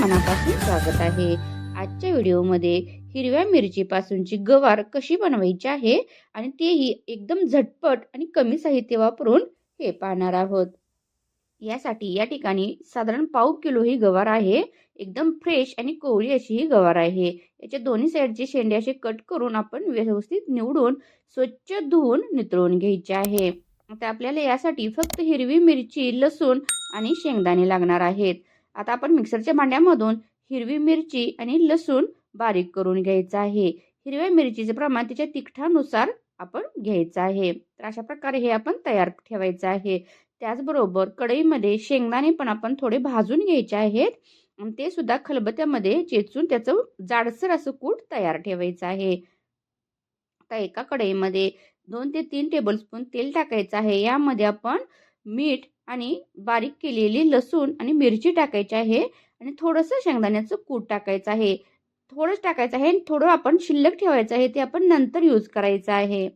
मनापासून स्वागत आहे. आजच्या व्हिडिओमध्ये हिरव्या मिरचीपासूनची गवार कशी बनवायची आहे आणि तेही एकदम झटपट आणि कमी साहित्य वापरून हे पाहणार आहोत. यासाठी या ठिकाणी साधारण पाव किलो ही गवार आहे. एकदम फ्रेश आणि कोवळी अशी ही गवार आहे. याच्या दोन्ही साईडचे शेंडे असे कट करून आपण व्यवस्थित निवडून स्वच्छ धुवून नितळून घ्यायचे आहे. आता आपल्याला यासाठी फक्त हिरवी मिरची लसूण आणि शेंगदाणे लागणार आहेत. आता आपण मिक्सरच्या भांड्यामधून हिरवी मिरची आणि लसूण बारीक करून घ्यायचं आहे. हिरव्या मिरचीचे प्रमाण त्याच्या तिखटानुसार आपण घ्यायचं आहे. तर अशा प्रकारे हे आपण तयार ठेवायचं आहे. त्याचबरोबर कढईमध्ये शेंगदाणे पण आपण थोडे भाजून घ्यायचे आहेत. आणि ते सुद्धा खलबत्यामध्ये चेचून त्याचं जाडसर असं कूट तयार ठेवायचं आहे. आता एका कढईमध्ये दोन ते तीन टेबलस्पून तेल टाकायचं आहे. यामध्ये आपण मीठ आणि बारीक केलेली लसूण आणि मिरची टाकायची आहे आणि थोडंसं शेंगदाण्याचं कूट टाकायचं आहे. थोडंच टाकायचं आहे आणि थोडं आपण शिल्लक ठेवायचं आहे ते आपण नंतर यूज करायचं आहे.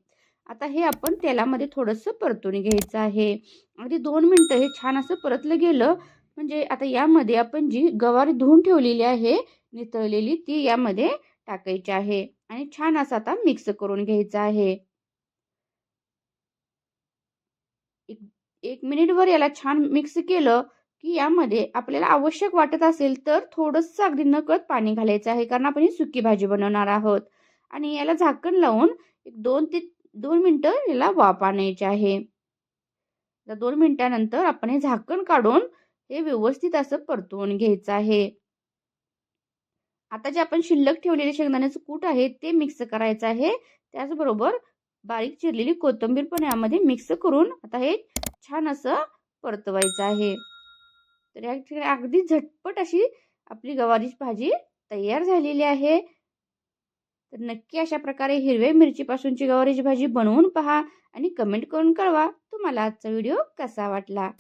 आता हे आपण तेलामध्ये थोडंसं परतून घ्यायचं आहे. अगदी दोन मिनटं हे छान असं परतलं गेलं म्हणजे आता यामध्ये आपण जी गवारी धुवून ठेवलेली आहे नितळलेली ती यामध्ये टाकायची आहे. आणि छान असं आता मिक्स करून घ्यायचं आहे. एक मिनिटभर याला छान मिक्स केलं की यामध्ये आपल्याला आवश्यक वाटत असेल तर थोडंसं अगदी नकळत पाणी घालायचं आहे. कारण आपण ही सुकी भाजी बनवणार आहोत. आणि याला झाकण लावून एक दोन ते दोन मिनटं याला वाफ आणायची आहे दोन मिनटानंतर आपण हे झाकण काढून हे व्यवस्थित असं परतवून घ्यायचं आहे. आता जे आपण शिल्लक ठेवलेले शेंगदाण्याचं कूट आहे ते मिक्स करायचं आहे. त्याचबरोबर बारीक चिरलेली कोथिंबीर पण यामध्ये मिक्स करून आता हे छान असं परतवायचं आहे. तर या ठिकाणी अगदी झटपट अशी आपली गवारीची भाजी तयार झालेली आहे. तर नक्की अशा प्रकारे हिरव्या मिरचीपासूनची गवारीची भाजी बनवून पहा आणि कमेंट करून कळवा तुम्हाला आजचा व्हिडिओ कसा वाटला.